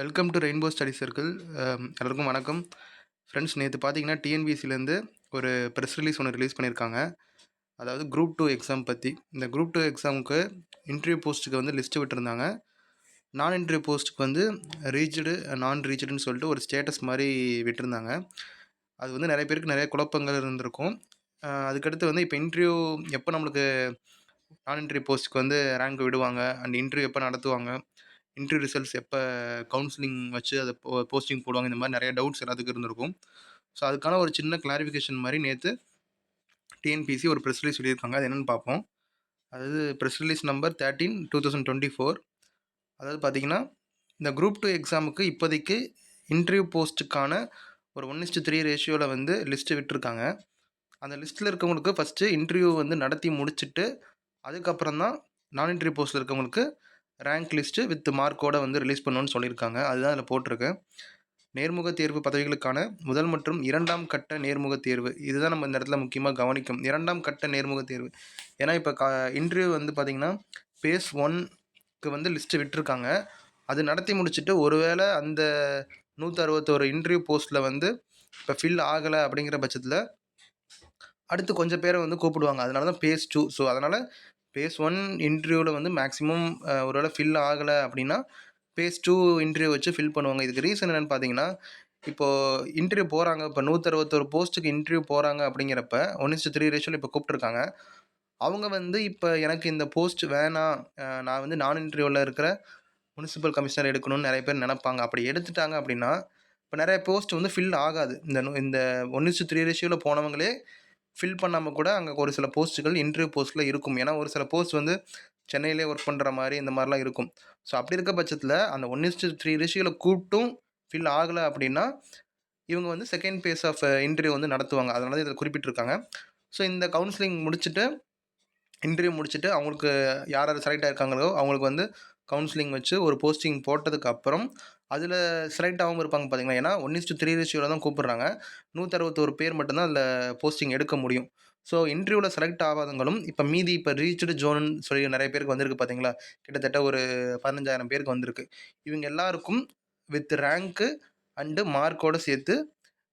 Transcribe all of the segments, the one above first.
Welcome to Rainbow Study Circle எல்லாருக்கும் வணக்கம். Friends நேற்று பார்த்தீங்கன்னா டிஎன்பிசிலேருந்து ஒரு ப்ரெஸ் ரிலீஸ் ஒன்று ரிலீஸ் பண்ணியிருக்காங்க அதாவது குரூப் டூ எக்ஸாம் பற்றி இந்த குரூப் டூ எக்ஸாமுக்கு இன்டர்வியூ போஸ்ட்டுக்கு வந்து லிஸ்ட்டு விட்டுருந்தாங்க. நான் இன்டர்வியூ போஸ்ட்டுக்கு வந்து ரீச்டு நான் ரீச்சடுன்னு சொல்லிட்டு ஒரு ஸ்டேட்டஸ் மாதிரி விட்டுருந்தாங்க. அது வந்து நிறைய பேருக்கு நிறைய குழப்பங்கள் இருந்திருக்கும். அதுக்கடுத்து வந்து இப்போ இன்டர்வியூ எப்போ நம்மளுக்கு நான் இன்டர்வியூ போஸ்ட்டுக்கு வந்து ரேங்க் விடுவாங்க? அண்ட் இன்டர்வியூ எப்போ நடத்துவாங்க? இன்டர்வியூ ரிசல்ட்ஸ் எப்போ கவுன்சிலிங் வச்சு அதை போ போஸ்டிங் போடுவாங்க இந்த மாதிரி நிறைய டவுட்ஸ் எல்லாத்துக்கும் இருந்திருக்கும். ஸோ அதுக்கான ஒரு சின்ன கிளாரிஃபிகேஷன் மாதிரி நேற்று டிஎன்பிசி ஒரு ப்ரெஸ் ரிலீஸ் சொல்லியிருக்காங்க அது என்னென்னு பார்ப்போம் அதாவது press release number thirteen two thousand twenty four அதாவது பார்த்தீங்கன்னா இந்த குரூப் டூ எக்ஸாமுக்கு இப்போதைக்கு இன்டர்வியூ போஸ்ட்டுக்கான ஒரு ஒன் இஸ்ட்டு த்ரீ ரேஷியோவில் வந்து லிஸ்ட்டு விட்டுருக்காங்க. அந்த லிஸ்ட்டில் இருக்கவங்களுக்கு ஃபஸ்ட்டு இன்டர்வியூ வந்து நடத்தி முடிச்சுட்டு அதுக்கப்புறம் தான் நான் இன்டர்வியூ போஸ்ட்டில் இருக்கவங்களுக்கு ரேங்க் லிஸ்ட்டு வித் மார்க்கோட வந்து ரிலீஸ் பண்ணணும்னு சொல்லியிருக்காங்க. அதுதான் அதில் போட்டிருக்கு. நேர்முக தேர்வு பதவிகளுக்கான முதல் மற்றும் இரண்டாம் கட்ட நேர்முக தேர்வு. இதுதான் நம்ம இந்த இடத்துல முக்கியமாக கவனிக்கும். இரண்டாம் கட்ட நேர்முக தேர்வு. ஏன்னா இப்போ கா இன்டர்வியூ வந்து பார்த்திங்கன்னா பேஸ் ஒன்க்கு வந்து லிஸ்ட்டு விட்டுருக்காங்க. அது நடத்தி முடிச்சுட்டு ஒருவேளை அந்த நூற்றி அறுபத்தோரு இன்டர்வியூ போஸ்ட்டில் வந்து இப்போ ஃபில் ஆகலை அப்படிங்கிற பட்சத்தில் அடுத்து கொஞ்சம் பேரை வந்து கூப்பிடுவாங்க. அதனால தான் பேஸ் டூ ஸோ அதனால் பேஸ் ஒன் இன்டர்வியூவில் வந்து மேக்ஸிமம் ஒரு வேளை ஃபில் ஆகலை அப்படின்னா பேஸ் டூ இன்டர்வியூ வச்சு ஃபில் பண்ணுவாங்க. இதுக்கு ரீசன் என்னென்னு பார்த்தீங்கன்னா இப்போது இன்டர்வியூ போகிறாங்க இப்போ நூற்றறுபத்தொரு போஸ்ட்டுக்கு இன்டர்வியூ போகிறாங்க அப்படிங்கிறப்ப ஒன் இஸ்டு த்ரீ ரேஷியோவில் இப்போ கூப்பிட்ருக்காங்க அவங்க வந்து இப்போ எனக்கு இந்த போஸ்ட் வேணாம் நான் வந்து நான் இன்டர்வியூவில் இருக்கிற முனிசிபல் கமிஷனர் எடுக்கணும்னு நிறைய பேர் நினப்பாங்க. அப்படி எடுத்துட்டாங்க அப்படின்னா இப்போ நிறைய போஸ்ட் வந்து ஃபில் ஆகாது. இந்த இந்த ஒன் த்ரீ ரேஷியோவில் போனவங்களே ஃபில் பண்ணாமல் கூட அங்கே ஒரு சில போஸ்ட்டுகள் இன்டர்வியூ போஸ்ட்டில் இருக்கும். ஏன்னா ஒரு சில போஸ்ட் வந்து சென்னையிலே ஒர்க் பண்ணுற மாதிரி இந்த மாதிரிலாம் இருக்கும். ஸோ அப்படி இருக்க பட்சத்தில் அந்த ஒன் இஸ்டு த்ரீ ரிஷிகளை கூப்பிட்டும் ஃபில் ஆகலை அப்படின்னா இவங்க வந்து செகண்ட் பேஸ் ஆஃப் இன்டர்வியூ வந்து நடத்துவாங்க. அதனால இதில் குறிப்பிட்டிருக்காங்க. ஸோ இந்த கவுன்சிலிங் முடிச்சுட்டு இன்டர்வியூ முடிச்சுட்டு அவங்களுக்கு யார் யார் செலக்ட் ஆகிருக்காங்களோ அவங்களுக்கு வந்து கவுன்சிலிங் வச்சு ஒரு போஸ்டிங் போட்டதுக்கு அப்புறம் அதில் செலக்ட் ஆகாமல் இருப்பாங்க பார்த்தீங்களா ஏன்னா ஒன் இஸ்டு த்ரீ ரேஷியோவில் தான் கூப்பிட்றாங்க. நூற்றறுபத்தோரு பேர் மட்டும்தான் அதில் போஸ்டிங் எடுக்க முடியும். ஸோ இன்டர்வியூவில் செலக்ட் ஆகாதவங்களும் இப்போ மீதி இப்போ ரீச்டு ஜோன் சொல்லி நிறைய பேருக்கு வந்திருக்கு பார்த்தீங்களா கிட்டத்தட்ட ஒரு பதினஞ்சாயிரம் பேருக்கு வந்திருக்கு. இவங்க எல்லாருக்கும் வித் ரேங்க்கு அண்டு மார்க்கோடு சேர்த்து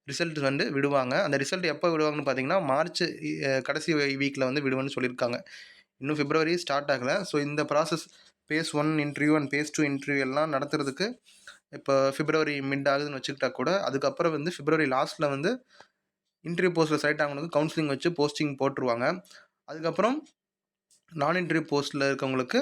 ரிசல்ட் வந்து விடுவாங்க. அந்த ரிசல்ட் எப்போ விடுவாங்கன்னு பார்த்தீங்கன்னா மார்ச் கடைசி வீக்கில் வந்து விடுவேன்னு சொல்லியிருக்காங்க. இன்னும் பிப்ரவரி ஸ்டார்ட் ஆகலை. ஸோ இந்த process phase one interview and phase two interview எல்லாம் நடத்துறதுக்கு இப்போ பிப்ரவரி மிட் ஆகுதுன்னு வச்சுக்கிட்டா கூட அதுக்கப்புறம் வந்து பிப்ரவரி லாஸ்ட்டில் வந்து இன்டர்வியூ போஸ்ட்டில் செலக்ட் ஆகணுக்கு கவுன்சிலிங் வச்சு போஸ்டிங் போட்டுருவாங்க. அதுக்கப்புறம் நான் இன்டர்வியூ போஸ்ட்டில் இருக்கவங்களுக்கு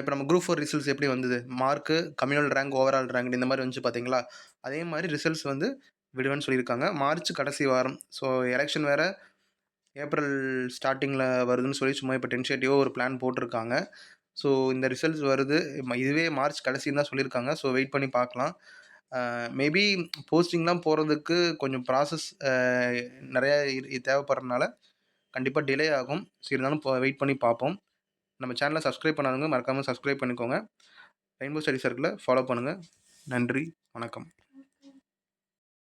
இப்போ நம்ம குரூப் ஃபோர் ரிசல்ட்ஸ் எப்படி வந்தது? Mark communal rank overall rank இந்த மாதிரி வந்துச்சு பார்த்தீங்களா அதே மாதிரி ரிசல்ட்ஸ் வந்து விடுவேன்னு சொல்லியிருக்காங்க. மார்ச் கடைசி வாரம். ஸோ எலெக்ஷன் வேறு ஏப்ரல் ஸ்டார்டிங்கில் வருதுன்னு சொல்லி சும்மா இப்போ டென்ஷேட்டிவாக ஒரு பிளான் போட்டிருக்காங்க. ஸோ இந்த ரிசல்ட்ஸ் வருது. ம- இதுவே மார்ச் கடைசின்னு தான் சொல்லியிருக்காங்க. ஸோ வெயிட் பண்ணி பார்க்கலாம். மேபி போஸ்டிங்லாம் போகிறதுக்கு கொஞ்சம் ப்ராசஸ் நிறையா இரு- தேவைப்படுறதுனால கண்டிப்பாக டிலே ஆகும். ஸோ இருந்தாலும் வெயிட் பண்ணி பார்ப்போம். நம்ம சேனலை சப்ஸ்கிரைப் பண்ணாதவங்க மறக்காமல் சப்ஸ்கிரைப் பண்ணிக்கோங்க. ரெயின்போ ஸ்டடி சர்க்கிளை ஃபாலோ பண்ணுங்கள் நன்றி. வணக்கம்.